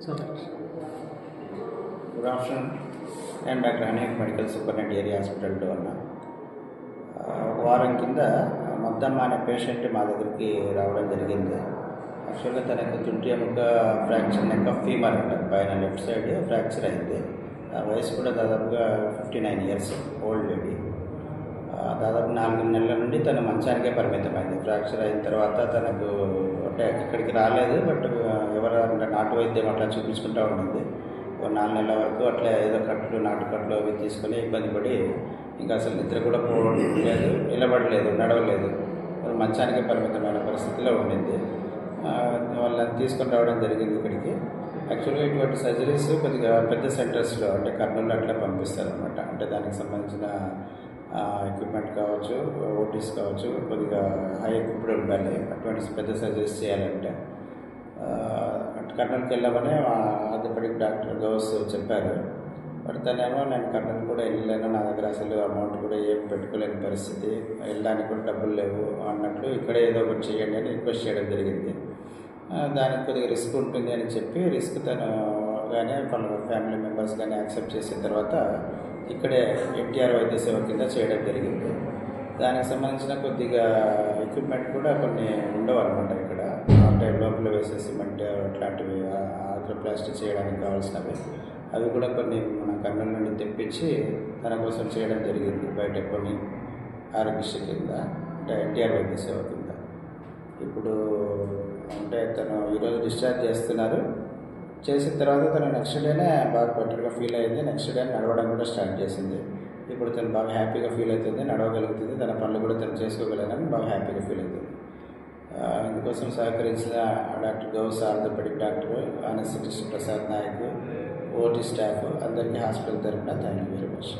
So good afternoon నేను doctor Anek medical superintendent area హాస్పిటల్లో ఉన్నా ఆ, వారం కింద మొద్దమ్మ అనే పేషెంట్ మా దగ్గరికి రావడం జరిగింది. యాక్చువల్గా తనకు తుంటి ఎముక ఫ్రాక్చర్ నెక్ ఆఫ్ ఫీమర్ అంటారు పైన లెఫ్ట్ సైడ్ ఫ్రాక్చర్ అయింది. ఆ వయసు కూడా దాదాపుగా fifty nine years old lady దాదాపు నాలుగు నెలల నుండి తను మంచానికే పరిమితమైంది ఫ్రాక్చర్ అయిన తర్వాత తనకు అంటే ఇక్కడికి రాలేదు బట్ ఎవరంటే నాటు వైద్యం అట్లా చూపించుకుంటూ ఉండింది. ఒక నాలుగు నెలల వరకు అట్లా ఏదో కట్లు నాటు కట్లు అవి తీసుకొని ఇబ్బంది పడి ఇంకా అసలు నిద్ర కూడా పోవడం లేదు నిలబడలేదు నడవలేదు. మంచానికే పరిమితమైన పరిస్థితిలో ఉండింది. వాళ్ళని తీసుకొని రావడం జరిగింది ఇక్కడికి. యాక్చువల్గా ఇటువంటి సర్జరీస్ కొద్దిగా పెద్ద సెంటర్స్లో అంటే కర్నూలు అట్లా పంపిస్తారు అనమాట అంటే దానికి సంబంధించిన ఎక్విప్మెంట్ కావచ్చు ఓటీస్ కావచ్చు కొద్దిగా హై ఎక్విప్డ్ ఉండాలి. అటువంటి పెద్ద సర్జరీస్ చేయాలంటే. అటు కర్నూలుకి వెళ్ళామని ఆర్థోపెడిక్ డాక్టర్ గౌస్ చెప్పారు. బట్ తనేమో నేను కర్నూలు కూడా వెళ్ళలేను నా దగ్గర అసలు అమౌంట్ కూడా ఏం పెట్టుకోలేని పరిస్థితి. వెళ్ళడానికి కూడా డబ్బులు లేవు అన్నట్లు ఇక్కడే ఏదో ఒకటి చేయండి అని రిక్వెస్ట్ చేయడం జరిగింది. దానికి కొద్దిగా రిస్క్ ఉంటుంది అని చెప్పి రిస్క్ తను కానీ వాళ్ళ ఫ్యామిలీ మెంబర్స్ కానీ యాక్సెప్ట్ చేసిన తర్వాత ఇక్కడే ఎన్టీఆర్ వైద్య సేవ కింద చేయడం జరిగింది. దానికి సంబంధించిన కొద్దిగా ఎక్విప్మెంట్ కూడా కొన్ని ఉండవు అనమాట ఇక్కడ. అంటే లోపల వేసే సిమెంట్ అట్లాంటివి ఆర్థ్రోప్లాస్టిక్ చేయడానికి కావాల్సినవి. అవి కూడా కొన్ని మన కర్నూలు నుండి తెప్పించి తన కోసం చేయడం జరిగింది బయట కొన్ని ఆరోగ్యశ్రీ కింద అంటే ఎన్టీఆర్ వైద్య సేవ కింద. ఇప్పుడు అంటే తను ఈరోజు డిశ్చార్జ్ చేస్తున్నారు. చేసిన తర్వాత తను నెక్స్ట్ డేనే బాగా బెటర్గా ఫీల్ అయింది. నెక్స్ట్ డే నడవడం కూడా స్టార్ట్ చేసింది. ఇప్పుడు తను బాగా హ్యాపీగా ఫీల్ అవుతుంది నడవగలుగుతుంది. తన పనులు కూడా తను చేసుకోగలనని బాగా హ్యాపీగా ఫీల్ అవుతుంది. ఇందుకోసం సహకరించిన doctor Ghouse orthopaedic doctor anaesthetist Prasad Nayak OT staff అందరికీ హాస్పిటల్ తరఫున థ్యాంక్ యూ వెరీ మచ్